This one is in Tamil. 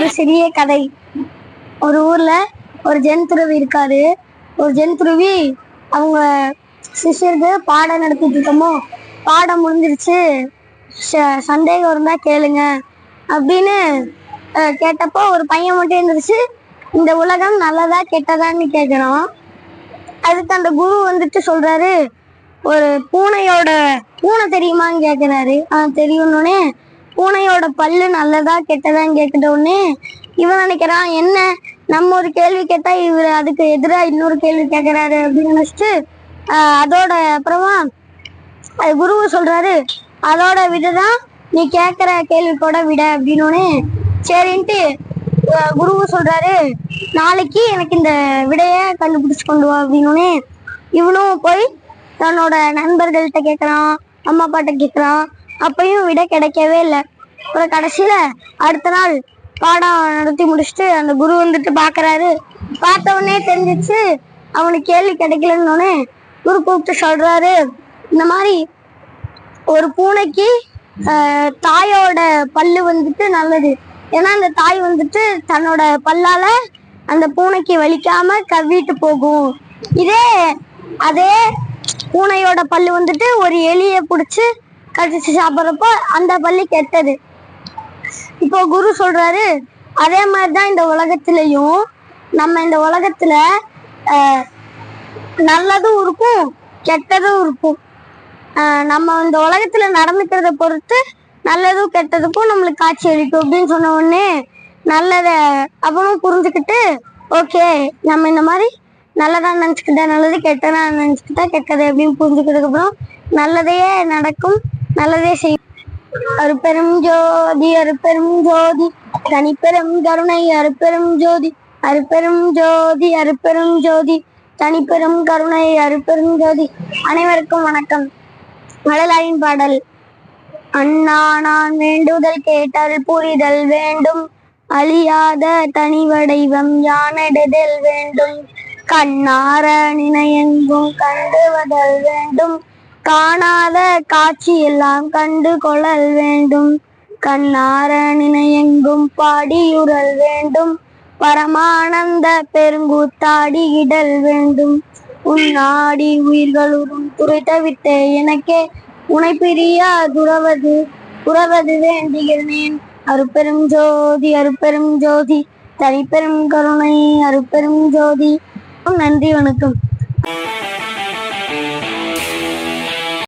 ஒரு சிறிய கதை. ஒரு ஊர்ல ஒரு ஜென் துறவி இருக்காரு. ஒரு ஜென் துறவி அவங்க சிஷ்யருக்கு பாடம் நடத்திட்டு இருக்கோமோ? பாடம் முடிஞ்சிருச்சு. ச- சந்தேகம் இருந்தா கேளுங்க. அப்படின்னு கேட்டப்போ ஒரு பையன் மட்டும் இருந்துருச்சு. இந்த உலகம் நல்லதா கெட்டதான்னு கேட்கணும் அதுக்கு அந்த குரு வந்துட்டு சொல்றாரு ஒரு பூனையோட பூனை தெரியுமான்னு கேக்குறாரு. ஆ தெரியும்னே பூனையோட பல்லு நல்லதா கெட்டதான்னு கேட்கிட்ட உடனே இவன் நினைக்கிறான் என்ன? நம்ம ஒரு கேள்வி கேட்டா இவர் அதுக்கு எதிராக இன்னொரு கேள்வி கேட்கறாரு அப்படின்னு நினைச்சிட்டு அதோட அப்புறமா அது குருவு சொல்றாரு அதோட விடதான் நீ கேட்கிற கேள்விக்கோட விட அப்படின்னு சரின்ட்டு அஹ் குருவு சொல்றாரு நாளைக்கு எனக்கு இந்த விடைய கண்டுபிடிச்சு கொண்டு வா அப்படின்னு இவனும் போய் தன்னோட நண்பர்கள்ட்ட கேட்குறான் அம்மா அப்பாட்ட கேட்குறான் அப்பயும் விட கிடைக்கவே இல்லை. அப்புறம் கடைசியில அடுத்த நாள் பாடம் நடத்தி முடிச்சுட்டு அந்த குரு வந்துட்டு பாக்குறாரு. பார்த்த உடனே தெரிஞ்சிச்சு அவனுக்கு கேள்வி கிடைக்கலன்னு உடனே குரு கூப்பிட்டு சொல்றாரு. இந்த மாதிரி ஒரு பூனைக்கு ஆஹ், தாயோட பல்லு வந்துட்டு நல்லது. ஏன்னா அந்த தாய் வந்துட்டு தன்னோட பல்லால அந்த பூனைக்கு வலிக்காம கவ்விட்டு போகும். இதே அதே பூனையோட பல்லு வந்துட்டு ஒரு எலிய புடிச்சு கடிச்சு சாப்பிட்றப்போ அந்த பல்லு கெட்டது. இப்போ குரு சொல்றாரு அதே மாதிரிதான் இந்த உலகத்திலையும் நம்ம இந்த உலகத்துல நல்லதும் இருக்கும் கெட்டதும் இருக்கும். நம்ம இந்த உலகத்துல நடந்துக்கிறத பொறுத்து நல்லதும் கெட்டதுக்கும் நம்மளுக்கு காட்சி அளிக்கும் அப்படின்னு சொன்ன உடனே நல்லத அவனும் புரிஞ்சுக்கிட்டு ஓகே நம்ம இந்த மாதிரி நல்லதா நினைச்சுக்கிட்டா நல்லது கெட்டதா நினைச்சுக்கிட்டா கெட்டது அப்படின்னு புரிஞ்சுக்கிறதுக்கு அப்புறம் நல்லதையே நடக்கும் நல்லதே செய்யும். அருப்பெரும் ஜோதி அருப்பெரும் ஜோதி. தனிப்பெரும் கருணை அருப்பெரும் ஜோதி. அருப்பெரும் ஜோதி அருப்பெரும் ஜோதி. தனிப்பெரும் கருணை அருப்பெரும் ஜோதி. அனைவருக்கும் வணக்கம். மழலாயின் பாடல். அண்ணா நான் வேண்டுதல் கேட்டல் புரிதல் வேண்டும். அழியாத தனி வடைவம் யானெடுதல் வேண்டும். கண்ணார நினையெங்கும் கண்டுவதல் வேண்டும். காணாத காட்சி எல்லாம் கண்டு கொள்ளல் வேண்டும். கண்ணார நினையெங்கும் பாடியுறல் வேண்டும். பரமானந்த பெருங்கூத்தாடியிடல் வேண்டும். உன்னாடி உயிர்களுடன் துரைத்தவிட்டே எனக்கே உனை பிரியா துறவது உறவது வேண்டுகிறேன் அருப்பெரும் ஜோதி அருப்பெரும் ஜோதி தனிப்பெரும் கருணை அருப்பெரும் ஜோதி. நன்றி வணக்கம்.